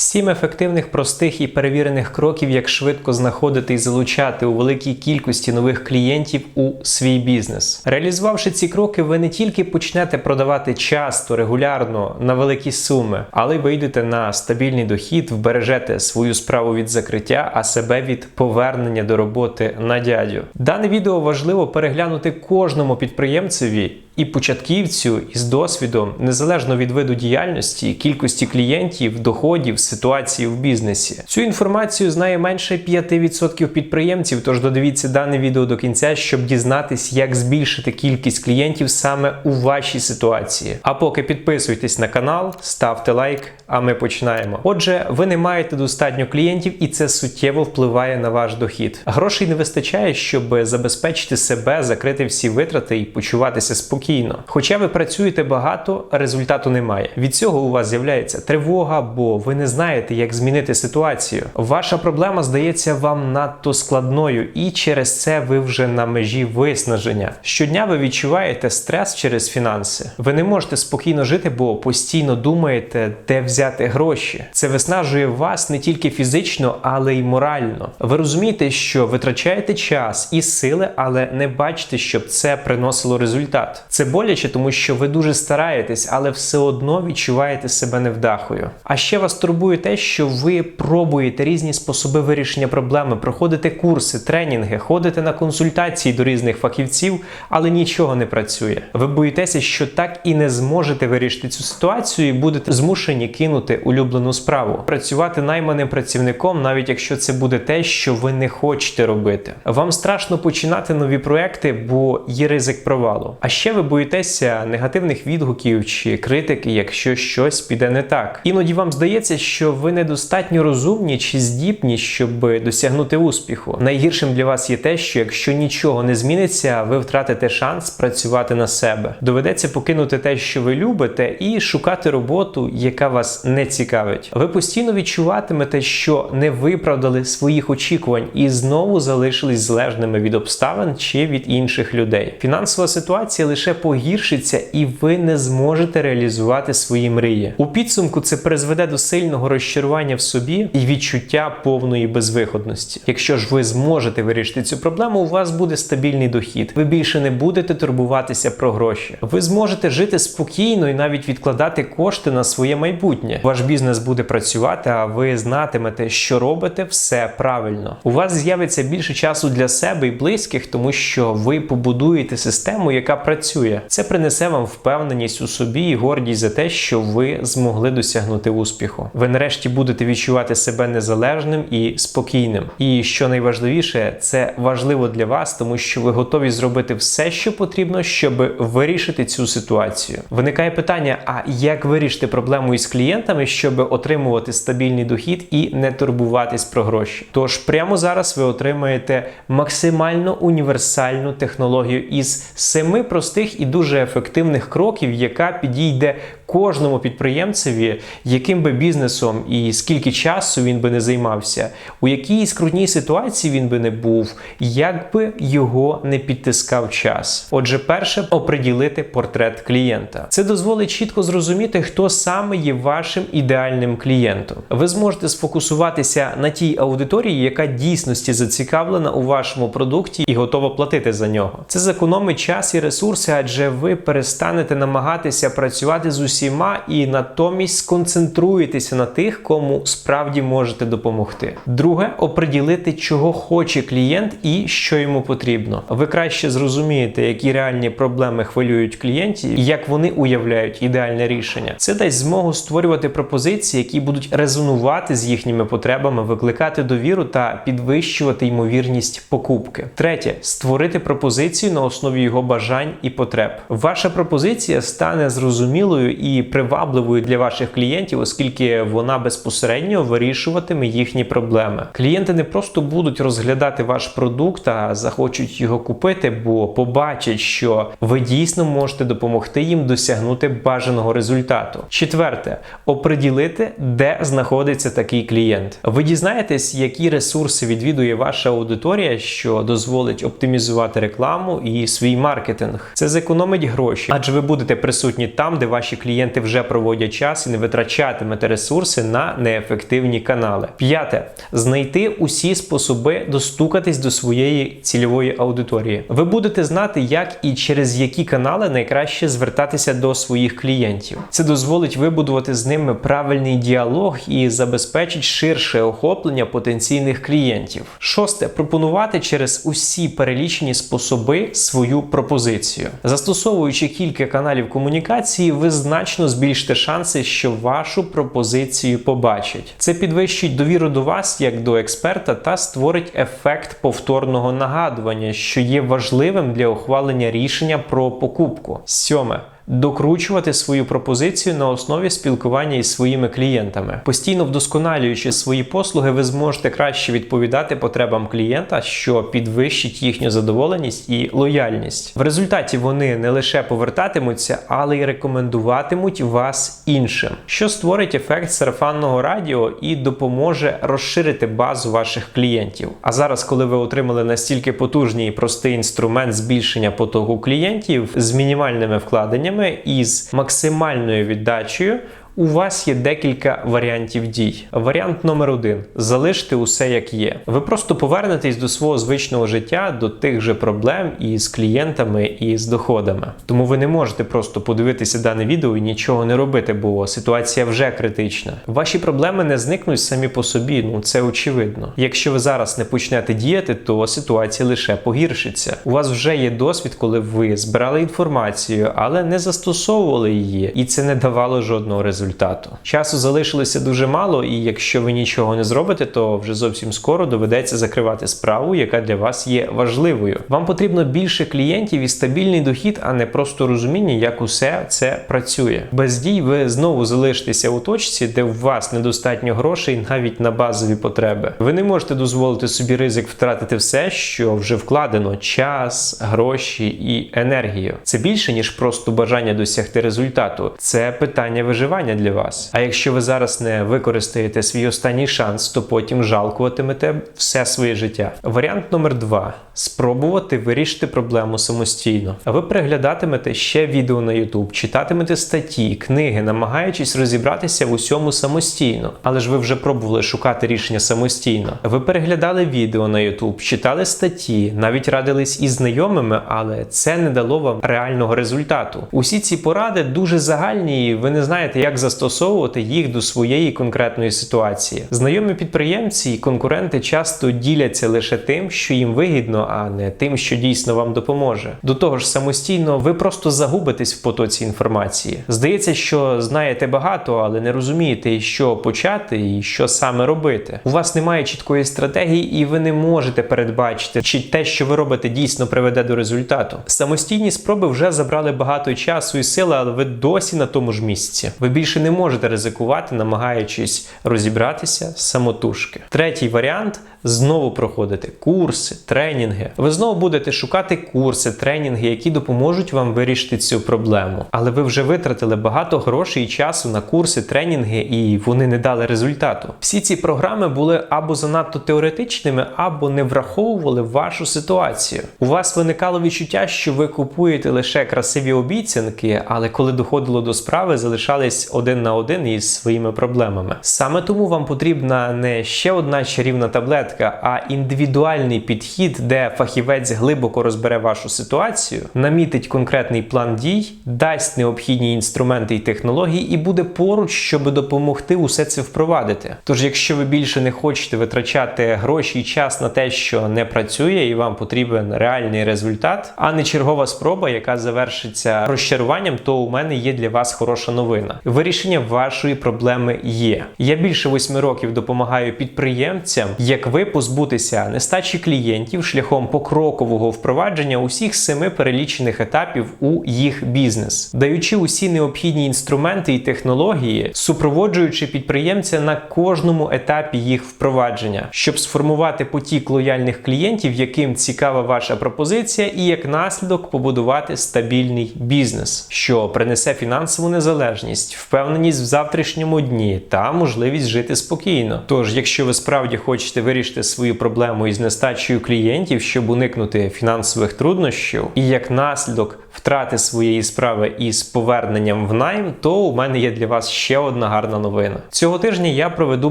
Сім ефективних, простих і перевірених кроків, як швидко знаходити і залучати у великій кількості нових клієнтів у свій бізнес. Реалізувавши ці кроки, ви не тільки почнете продавати часто, регулярно на великі суми, але й вийдете на стабільний дохід, вбережете свою справу від закриття, а себе від повернення до роботи на дядю. Дане відео важливо переглянути кожному підприємцеві і початківцю із досвідом, незалежно від виду діяльності, кількості клієнтів, доходів, ситуації в бізнесі. Цю інформацію знає менше 5% підприємців, тож додивіться дане відео до кінця, щоб дізнатись, як збільшити кількість клієнтів саме у вашій ситуації. А поки підписуйтесь на канал, ставте лайк, а ми починаємо. Отже, ви не маєте достатньо клієнтів, і це суттєво впливає на ваш дохід. Грошей не вистачає, щоб забезпечити себе, закрити всі витрати і почуватися спокійно. Хоча ви працюєте багато, результату немає. Від цього у вас з'являється тривога, бо ви не знаєте, як змінити ситуацію. Ваша проблема здається вам надто складною, і через це ви вже на межі виснаження. Щодня ви відчуваєте стрес через фінанси. Ви не можете спокійно жити, бо постійно думаєте, де взяти гроші. Це виснажує вас не тільки фізично, але й морально. Ви розумієте, що витрачаєте час і сили, але не бачите, щоб це приносило результат. Це боляче, тому що ви дуже стараєтесь, але все одно відчуваєте себе невдахою. А ще вас турбує те, що ви пробуєте різні способи вирішення проблеми, проходите курси, тренінги, ходите на консультації до різних фахівців, але нічого не працює. Ви боїтеся, що так і не зможете вирішити цю ситуацію, і будете змушені кинути улюблену справу, працювати найманим працівником, навіть якщо це буде те, що ви не хочете робити. Вам страшно починати нові проекти, бо є ризик провалу. А ще ви боїтеся негативних відгуків чи критики, якщо щось піде не так. Іноді вам здається, що ви недостатньо розумні чи здібні, щоб досягнути успіху. Найгіршим для вас є те, що якщо нічого не зміниться, ви втратите шанс працювати на себе. Доведеться покинути те, що ви любите, і шукати роботу, яка вас не цікавить. Ви постійно відчуватимете, що не виправдали своїх очікувань і знову залишились залежними від обставин чи від інших людей. Фінансова ситуація лише погіршиться, і ви не зможете реалізувати свої мрії. У підсумку це призведе до сильного розчарування в собі і відчуття повної безвиходності. Якщо ж ви зможете вирішити цю проблему, у вас буде стабільний дохід. Ви більше не будете турбуватися про гроші. Ви зможете жити спокійно і навіть відкладати кошти на своє майбутнє. Ваш бізнес буде працювати, а ви знатимете, що робите все правильно. У вас з'явиться більше часу для себе і близьких, тому що ви побудуєте систему, яка працює. Це принесе вам впевненість у собі і гордість за те, що ви змогли досягнути успіху. Ви нарешті будете відчувати себе незалежним і спокійним. І що найважливіше, це важливо для вас, тому що ви готові зробити все, що потрібно, щоб вирішити цю ситуацію. Виникає питання: а як вирішити проблему із клієнтами, щоб отримувати стабільний дохід і не турбуватись про гроші? Тож прямо зараз ви отримаєте максимально універсальну технологію із семи простих і дуже ефективних кроків, яка підійде кожному підприємцеві, яким би бізнесом і скільки часу він би не займався, у якій скрутній ситуації він би не був, як би його не підтискав час. Отже, перше оприділити портрет клієнта. Це дозволить чітко зрозуміти, хто саме є вашим ідеальним клієнтом. Ви зможете сфокусуватися на тій аудиторії, яка дійсності зацікавлена у вашому продукті і готова платити за нього. Це зекономить час і ресурси, адже ви перестанете намагатися працювати з усіма і натомість сконцентруєтеся на тих, кому справді можете допомогти. Друге, оприділити, чого хоче клієнт і що йому потрібно. Ви краще зрозумієте, які реальні проблеми хвилюють клієнтів і як вони уявляють ідеальне рішення. Це дасть змогу створювати пропозиції, які будуть резонувати з їхніми потребами, викликати довіру та підвищувати ймовірність покупки. Третє створити пропозицію на основі його бажань і потреб. Ваша пропозиція стане зрозумілою і привабливою для ваших клієнтів, оскільки вона безпосередньо вирішуватиме їхні проблеми. Клієнти не просто будуть розглядати ваш продукт, а захочуть його купити, бо побачать, що ви дійсно можете допомогти їм досягнути бажаного результату. Четверте, оприділити, де знаходиться такий клієнт. Ви дізнаєтесь, які ресурси відвідує ваша аудиторія, що дозволить оптимізувати рекламу і свій маркетинг. Це зекономить гроші, адже ви будете присутні там, де ваші клієнти клієнти вже проводять час і не витрачатимете ресурси на неефективні канали. П'яте знайти усі способи достукатись до своєї цільової аудиторії. Ви будете знати, як і через які канали найкраще звертатися до своїх клієнтів. Це дозволить вибудувати з ними правильний діалог і забезпечить ширше охоплення потенційних клієнтів. Шосте пропонувати через усі перелічені способи свою пропозицію. Застосовуючи кілька каналів комунікації, ви значно збільшите шанси, що вашу пропозицію побачать. Це підвищить довіру до вас як до експерта та створить ефект повторного нагадування, що є важливим для ухвалення рішення про покупку. Сьоме докручувати свою пропозицію на основі спілкування із своїми клієнтами. Постійно вдосконалюючи свої послуги, ви зможете краще відповідати потребам клієнта, що підвищить їхню задоволеність і лояльність. В результаті вони не лише повертатимуться, але й рекомендуватимуть вас іншим, що створить ефект сарафанного радіо і допоможе розширити базу ваших клієнтів. А зараз, коли ви отримали настільки потужний і простий інструмент збільшення потоку клієнтів з мінімальними вкладеннями і з максимальною віддачею. У вас є декілька варіантів дій. Варіант номер один залиште усе як є. Ви просто повернетесь до свого звичного життя, до тих же проблем і з клієнтами, і з доходами. Тому ви не можете просто подивитися дане відео і нічого не робити, бо ситуація вже критична. Ваші проблеми не зникнуть самі по собі, ну це очевидно. Якщо ви зараз не почнете діяти, то ситуація лише погіршиться. У вас вже є досвід, коли ви збирали інформацію, але не застосовували її, і це не давало жодного результату результату. Часу залишилося дуже мало, і якщо ви нічого не зробите, то вже зовсім скоро доведеться закривати справу, яка для вас є важливою. Вам потрібно більше клієнтів і стабільний дохід, а не просто розуміння, як усе це працює. Без дій ви знову залишитеся у точці, де у вас недостатньо грошей навіть на базові потреби. Ви не можете дозволити собі ризик втратити все, що вже вкладено: час, гроші і енергію. Це більше ніж просто бажання досягти результату. Це питання виживання для вас. А якщо ви зараз не використаєте свій останній шанс, то потім жалкуватимете все своє життя. Варіант номер два: спробувати вирішити проблему самостійно. Ви переглядатимете ще відео на YouTube, читатимете статті, книги, намагаючись розібратися в усьому самостійно. Але ж ви вже пробували шукати рішення самостійно. Ви переглядали відео на YouTube, читали статті, навіть радились із знайомими, але це не дало вам реального результату. Усі ці поради дуже загальні, і ви не знаєте, як застосовувати їх до своєї конкретної ситуації. Знайомі підприємці і конкуренти часто діляться лише тим, що їм вигідно, а не тим, що дійсно вам допоможе. До того ж, самостійно ви просто загубитесь в потоці інформації. Здається, що знаєте багато, але не розумієте, що почати і що саме робити. У вас немає чіткої стратегії, і ви не можете передбачити, чи те, що ви робите, дійсно приведе до результату. Самостійні спроби вже забрали багато часу і сили, але ви досі на тому ж місці. Ви більше не можете ризикувати, намагаючись розібратися самотужки. Третій варіант знову проходити курси, тренінги. Ви знову будете шукати курси, тренінги, які допоможуть вам вирішити цю проблему. Але ви вже витратили багато грошей і часу на курси, тренінги, і вони не дали результату. Всі ці програми були або занадто теоретичними, або не враховували вашу ситуацію. У вас виникало відчуття, що ви купуєте лише красиві обіцянки, але коли доходило до справи, залишались один на один із своїми проблемами. Саме тому вам потрібна не ще одна чарівна таблетка, а індивідуальний підхід, де фахівець глибоко розбере вашу ситуацію, намітить конкретний план дій, дасть необхідні інструменти і технології, і буде поруч, щоб допомогти усе це впровадити. Тож, якщо ви більше не хочете витрачати гроші і час на те, що не працює, і вам потрібен реальний результат, а не чергова спроба, яка завершиться розчаруванням, то у мене є для вас хороша новина. Вирішення вашої проблеми є. Я більше восьми років допомагаю підприємцям, як ви позбутися нестачі клієнтів шляхом покрокового впровадження усіх семи перелічених етапів у їх бізнес, даючи усі необхідні інструменти і технології, супроводжуючи підприємця на кожному етапі їх впровадження, щоб сформувати потік лояльних клієнтів, яким цікава ваша пропозиція, і як наслідок побудувати стабільний бізнес, що принесе фінансову незалежність, впевненість в завтрашньому дні та можливість жити спокійно. Тож, якщо ви справді хочете вирішити свою проблему із нестачею клієнтів, щоб уникнути фінансових труднощів, і як наслідок втрати своєї справи із поверненням в найм, то у мене є для вас ще одна гарна новина. Цього тижня я проведу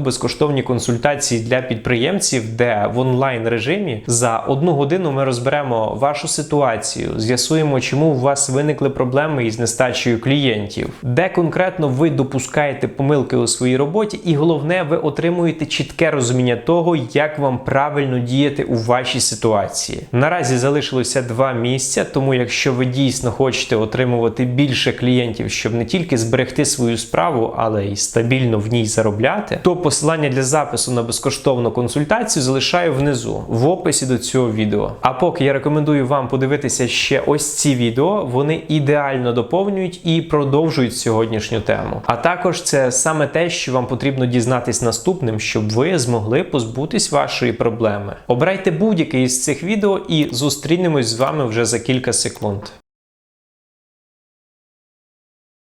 безкоштовні консультації для підприємців, де в онлайн режимі за одну годину ми розберемо вашу ситуацію, з'ясуємо, чому у вас виникли проблеми із нестачею клієнтів, де конкретно ви допускаєте помилки у своїй роботі, і головне, ви отримуєте чітке розуміння того, як вам правильно діяти у вашій ситуації. Наразі залишилося два місця, тому якщо ви дійсно хочете отримувати більше клієнтів, щоб не тільки зберегти свою справу, але й стабільно в ній заробляти, то посилання для запису на безкоштовну консультацію залишаю внизу в описі до цього відео. А поки я рекомендую вам подивитися ще ось ці відео, вони ідеально доповнюють і продовжують сьогоднішню тему. А також це саме те, що вам потрібно дізнатись наступним, щоб ви змогли позбутись вашої проблеми. Обирайте будь-яке із цих відео і зустрінемось з вами вже за кілька секунд.